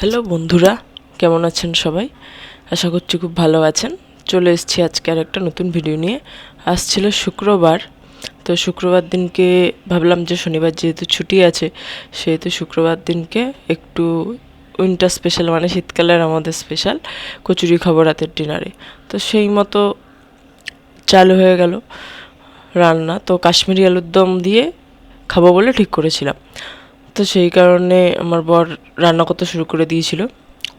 Hello বন্ধুরা, কেমন আছেন সবাই? আশা করছি খুব ভালো আছেন। চলে এসেছি আজকে আর একটা নতুন ভিডিও নিয়ে। আসছিল শুক্রবার, তো শুক্রবার দিনকে ভাবলাম যে শনিবার যেহেতু ছুটি আছে, সেহেতু শুক্রবার দিনকে একটু উইন্টার স্পেশাল মানে শীতকালের আমাদের স্পেশাল কচুরি খাব রাতের ডিনারে তো সেই মতো চালু হয়ে গেল রান্না। তো কাশ্মীরি আলুর দম দিয়ে খাব বলে ঠিক করেছিলাম। তো সেই কারণে আমার বর রান্না করতে শুরু করে দিয়েছিল।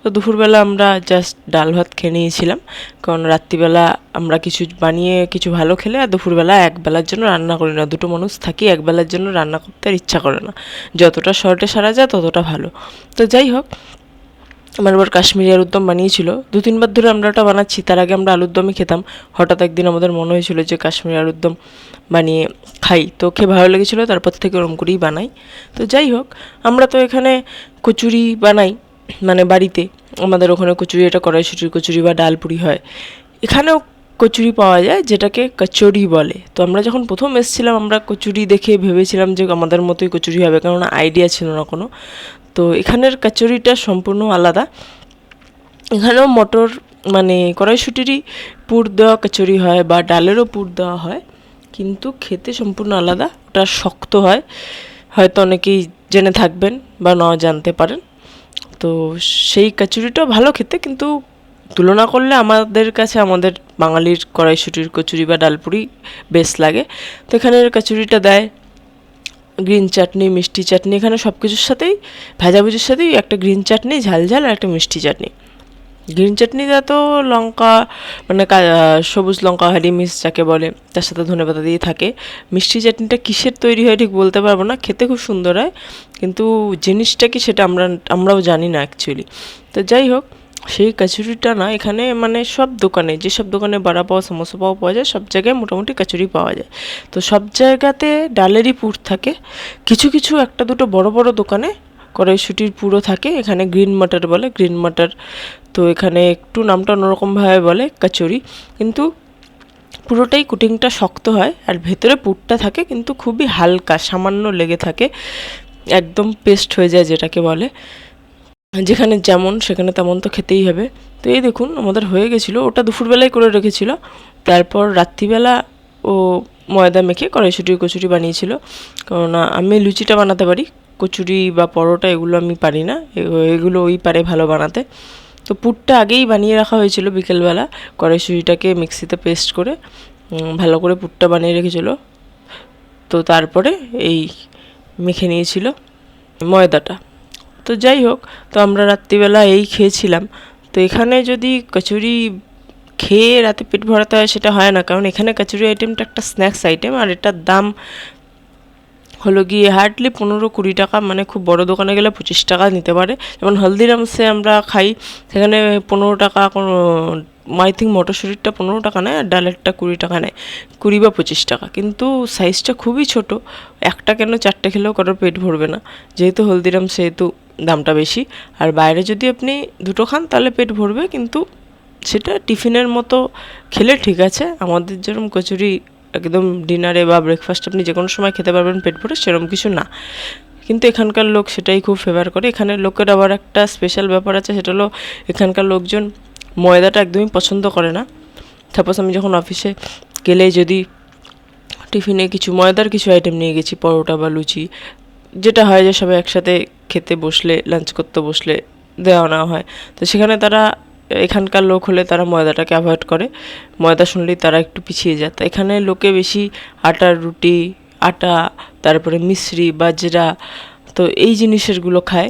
তো দুপুরবেলা আমরা জাস্ট ডাল ভাত খেয়ে নিয়েছিলাম। কারণ রাত্রিবেলা আমরা কিছু বানিয়ে কিছু ভালো খেলে আর দুপুরবেলা একবেলার জন্য রান্না করি না। দুটো মানুষ থাকি, একবেলার জন্য রান্না করতে আর ইচ্ছা করে না। যতটা শর্টে সারা যায় ততটা ভালো। তো যাই হোক আমার এবার কাশ্মীরি আলুর দম বানিয়েছিল। দু, তিনবার ধরে আমরা ওটা বানাচ্ছি, তার আগে আমরা আলুর দমই খেতাম। হঠাৎ একদিন আমাদের মনে হয়েছিল যে কাশ্মীরি আলুর দম বানিয়ে খাই। তো খেয়ে ভালো লেগেছিলো, তারপর থেকে ওরম করেই বানাই। তো যাই হোক, আমরা তো এখানে কচুরি বানাই মানে বাড়িতে। আমাদের ওখানে কচুরি এটা কড়াইশুটির কচুরি বা ডালপুরি হয়। এখানেও কচুরি পাওয়া যায়, যেটাকে কচুরি বলে। তো আমরা যখন প্রথম এসেছিলাম, আমরা কচুরি দেখে ভেবেছিলাম যে আমাদের মতোই কচুরি হবে, কেননা আইডিয়া ছিল না কোনো। তো এখানের কচুরিটা সম্পূর্ণ আলাদা। এখানেও মটর মানে কড়াইশুটিরই পুর দেওয়া কচুরি হয় বা ডালেরও পুর দেওয়া হয়, কিন্তু খেতে সম্পূর্ণ আলাদা। ওটা শক্ত হয়। হয়তো অনেকেই জেনে থাকবেন বা নাও জানতে পারেন। তো সেই কচুরিটাও ভালো খেতে, কিন্তু তুলনা করলে আমাদের কাছে, আমাদের বাঙালির কড়াইশুটির কচুরি বা ডালপুরি বেশ লাগে। তো এখানের কচুরিটা দেয় গ্রিন চাটনি মিষ্টি চাটনি এখানে সব কিছুর সাথেই, ভাজাভুজির সাথেই একটা গ্রিন চাটনি ঝাল ঝাল আর একটা মিষ্টি চাটনি গ্রিন চাটনিটা তো লঙ্কা মানে সবুজ লঙ্কা হারি মিস যাকে বলে, তার সাথে ধনেপাতা দিয়ে থাকে। মিষ্টি চাটনিটা কিসের তৈরি হয় ঠিক বলতে পারব না, খেতে খুব সুন্দর হয়, কিন্তু জিনিসটা কি সেটা আমরা, আমরাও জানি না অ্যাকচুয়ালি তো যাই হোক সেই কচুরিটা না এখানে মানে সব দোকানে, যেসব দোকানে বড়া পাওয়া, সমোসা পাওয়া পাওয়া যায়, সব জায়গায় মোটামুটি কচুরি পাওয়া যায়। তো সব জায়গাতে ডালেরই পুর থাকে। কিছু কিছু একটা দুটো বড় বড় দোকানে কড়াইশুটির পুরো থাকে, এখানে গ্রিন মাটার বলে, গ্রিন মাটার তো এখানে একটু নামটা অন্যরকমভাবে বলে, কচুরি। কিন্তু পুরোটাই কুটিংটা শক্ত হয় আর ভেতরে পুরটা থাকে, কিন্তু খুবই হালকা, সামান্য লেগে থাকে, একদম পেস্ট হয়ে যায় যেটাকে বলে। যেখানে যেমন, সেখানে তেমন তো খেতেই হবে। তো এই দেখুন, আমাদের হয়ে গেছিল, ওটা দুপুরবেলায় করে রেখেছিল। তারপর রাত্রিবেলা ও ময়দা মেখে কড়াইশুটি, কচুরি বানিয়েছিল। কারণ আমি লুচিটা বানাতে পারি, কচুরি বা পরোটা এগুলো আমি পারি না। এগুলো ওই পারে ভালো বানাতে। তো পুরটা আগেই বানিয়ে রাখা হয়েছিল বিকেলবেলা, কড়াইশুটিটাকে মিক্সিতে পেস্ট করে ভালো করে পুরটা বানিয়ে রেখেছিল। তো তারপরে এই মেখে নিয়েছিল ময়দাটা। তো যাই হোক, তো আমরা রাত্রিবেলা এই খেয়েছিলাম। তো এখানে যদি কচুরি খেয়ে রাতে পেট ভরাতে হয় সেটা হয় না, কারণ এখানে কচুরি আইটেমটা একটা স্ন্যাক্স আইটেম আর এটার দাম হলো গিয়ে হার্ডলি পনেরো কুড়ি টাকা মানে খুব বড় দোকানে গেলে পঁচিশ টাকা নিতে পারে। যেমন হলদিরামসে আমরা খাই, সেখানে পনেরো টাকা কোনো আই থিঙ্ক মটরশুঁটিরটা পনেরো টাকা নেয় আর ডালেরটা কুড়ি টাকা নেয়। কুড়ি বা পঁচিশ টাকা। কিন্তু সাইজটা খুবই ছোট। একটা কেন চারটে খেলেও কারোর পেট ভরবে না। যেহেতু হলদিরাম, সেহেতু দামটা বেশি। আর বাইরে যদি আপনি দুটো খান, তাহলে পেট ভরবে। কিন্তু সেটা টিফিনের মতো খেলে ঠিক আছে। আমাদের যেরকম কচুরি একদম ডিনারে বা ব্রেকফাস্ট আপনি যে কোনো সময় খেতে পারবেন, পেট ভরে সেরকম কিছু না। কিন্তু এখানকার লোক সেটাই খুব ফেভার করে। এখানের লোকের আবার একটা স্পেশাল ব্যাপার আছে, সেটা হলো এখানকার লোকজন ময়দাটা একদমই পছন্দ করে না। সাপোজ আমি যখন অফিসে গেলে যদি টিফিনে কিছু ময়দার কিছু আইটেম নিয়ে গেছি, পরোটা বা লুচি, যেটা হয় যে সবাই একসাথে খেতে বসলে লাঞ্চ করতে বসলে দেওয়া নেওয়া হয়। তো সেখানে তারা, এখানকার লোক হলে তারা ময়দাটাকে অ্যাভয়েড করে। ময়দা শুনলেই তারা একটু পিছিয়ে যায়। তো এখানে লোকে বেশি আটার রুটি, আটা, তারপরে মিশ্রি বাজরা, তো এই জিনিসেরগুলো খায়।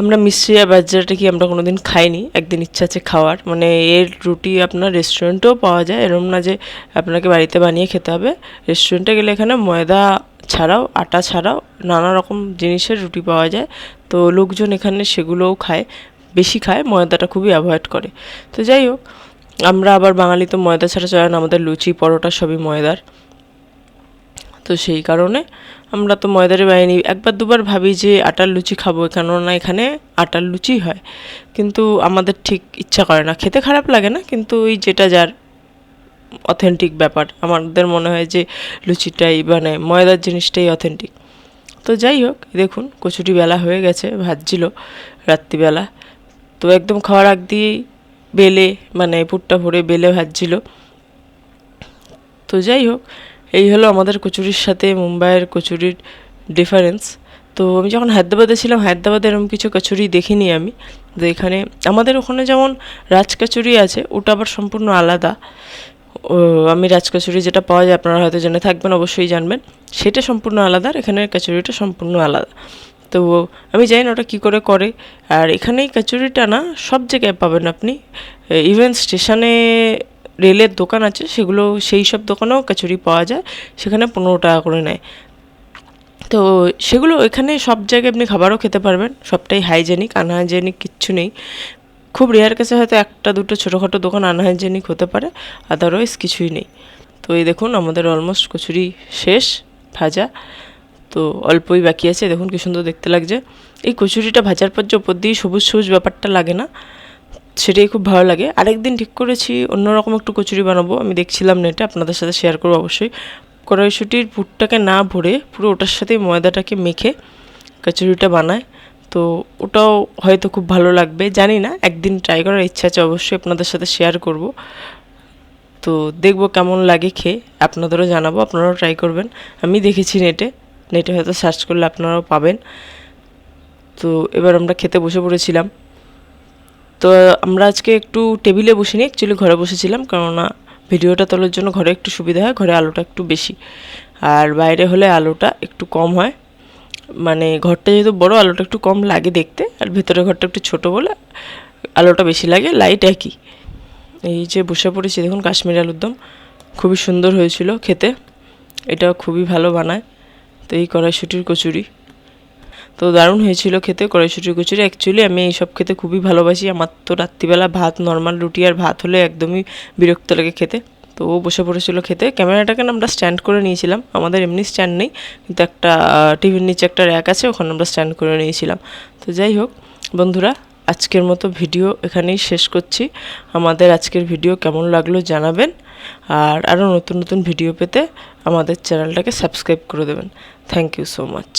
আমরা মিশ্রি আর বাজরাটা কি আমরা কোনোদিন খাইনি? একদিন ইচ্ছা আছে খাওয়ার। মানে এর রুটি আপনার রেস্টুরেন্টেও পাওয়া যায়। এরম না যে আপনাকে বাড়িতে বানিয়ে খেতে হবে। রেস্টুরেন্টে গেলে এখানে ময়দা ছাড়াও, আটা ছাড়াও নানা রকম জিনিসের রুটি পাওয়া যায়। তো লোকজন এখানে সেগুলোও খায়, বেশি খায়, ময়দাটা খুবই অ্যাভয়েড করে। তো যাই হোক, আমরা আবার বাঙালি তো ময়দা ছাড়া চলে না, আমাদের লুচি, পরোটা সবই ময়দার। তো সেই কারণে আমরা তো ময়দারে বানিয়ে একবার দুবার ভাবি যে আটার লুচি খাব, কেননা এখানে আটার লুচি হয়। কিন্তু আমাদের ঠিক ইচ্ছা করে না। খেতে খারাপ লাগে না, কিন্তু ওই যেটা যার অথেন্টিক ব্যাপার। আমাদের মনে হয় যে লুচিটাই মানে ময়দার জিনিসটাই অথেন্টিক তো যাই হোক, দেখুন কচুরি বেলা হয়ে গেছে, ভাজছিল রাত্রিবেলা। তো একদম খাওয়ার আগ দিয়েই বেলে মানে পুরটা ভরে বেলে ভাজছিল। তো যাই হোক এই হলো আমাদের কচুরির সাথে মুম্বাইয়ের কচুরির ডিফারেন্স তো আমি যখন হায়দ্রাবাদে ছিলাম, হায়দ্রাবাদে এরকম কিছু কচুরি দেখিনি আমি। তো এখানে আমাদের ওখানে যেমন রাজ কচুরি আছে, ওটা আবার সম্পূর্ণ আলাদা। আমি রাজ কচুরি যেটা পাওয়া যায়, আপনারা হয়তো জেনে থাকবেন, অবশ্যই জানবেন। সেটা সম্পূর্ণ আলাদা আর এখানের কচুরিটা সম্পূর্ণ আলাদা। তো আমি জানি না ওটা কী করে করে। আর এখানে কচুরিটা না সব জায়গায় পাবেন আপনি। ইভেন স্টেশনে রেলের দোকান আছে, সেগুলো, সেই সব দোকানেও কচুরি পাওয়া যায়, সেখানে পনেরো টাকা করে নেয়। তো সেগুলো এখানে সব জায়গায় আপনি খাবারও খেতে পারবেন, সবটাই হাইজেনিক আনহাইজেনিক কিচ্ছু নেই। খুব রেয়ার কেসে হয়তো একটা, দুটো ছোটোখাটো দোকান আনহাইজেনিক হতে পারে আদারওয়াইজ কিছুই নেই। তো এই দেখুন, আমাদের অলমোস্ট কচুরি শেষ, ভাজা। তো অল্পই বাকি আছে, দেখুন কি সুন্দর দেখতে লাগছে। এই কচুরিটা ভাজার পর যে ওপর দিয়ে সবুজ সবুজ ব্যাপারটা লাগে না সেটাই খুব ভালো লাগে। আরেকদিন ঠিক করেছি, অন্যরকম একটু কচুরি বানাবো। আমি দেখছিলাম নেটে আপনাদের সাথে শেয়ার করব অবশ্যই। কড়াইশুটির পুরটাকে না ভরে পুরো ওটার সাথেই ময়দাটাকে মেখে কচুরিটা বানায় তো ওটাও হয়তো খুব ভালো লাগবে, জানি না, একদিন ট্রাই করার ইচ্ছা আছে, অবশ্যই আপনাদের সাথে শেয়ার করব। তো দেখব কেমন লাগে খেয়ে, আপনাদেরও জানাব, আপনারাও ট্রাই করবেন। আমি দেখেছি নেটে নেটে হয়তো সার্চ করলে আপনারাও পাবেন। তো এবার আমরা খেতে বসে পড়েছিলাম। তো আমরা আজকে একটু টেবিলে বসিনি অ্যাকচুয়ালি ঘরে বসেছিলাম, কেননা ভিডিওটা তোলার জন্য ঘরে একটু সুবিধা হয়, ঘরে আলোটা একটু বেশি। আর বাইরে হলে আলোটা একটু কম হয়। মানে ঘরটা যেহেতু বড়, আলোটা একটু কম লাগে দেখতে, আর ভেতরের ঘরটা একটু ছোট বলে আলোটা বেশি লাগে, লাইট একই। এই যে বসে পড়েছি, দেখুন কাশ্মীর আলুর দম, খুবই সুন্দর হয়েছিল খেতে। এটা খুবই ভালো বানায়। তো এই কড়াইশুটির কচুরি। তো দারুণ হয়েছিল খেতে, কড়াইশুটি কচুরি। অ্যাকচুয়ালি আমি এইসব খেতে খুবই ভালোবাসি। আমার তো রাত্রিবেলা ভাত নর্মাল রুটি আর ভাত হলে একদমই বিরক্ত লাগে খেতে। তো ও বসে পড়েছিল খেতে। ক্যামেরাটাকে আমরা স্ট্যান্ড করে নিয়েছিলাম। আমাদের এমনি স্ট্যান্ড নেই। কিন্তু একটা টিভির নিচে একটা র্যাক আছে, ওখানে আমরা স্ট্যান্ড করে নিয়েছিলাম। তো যাই হোক, বন্ধুরা, আজকের মতো ভিডিও এখানেই শেষ করছি। আমাদের আজকের ভিডিও কেমন লাগল জানাবেন। আর আরও নতুন নতুন ভিডিও পেতে আমাদের চ্যানেলটাকে সাবস্ক্রাইব করে দেবেন। Thank you so much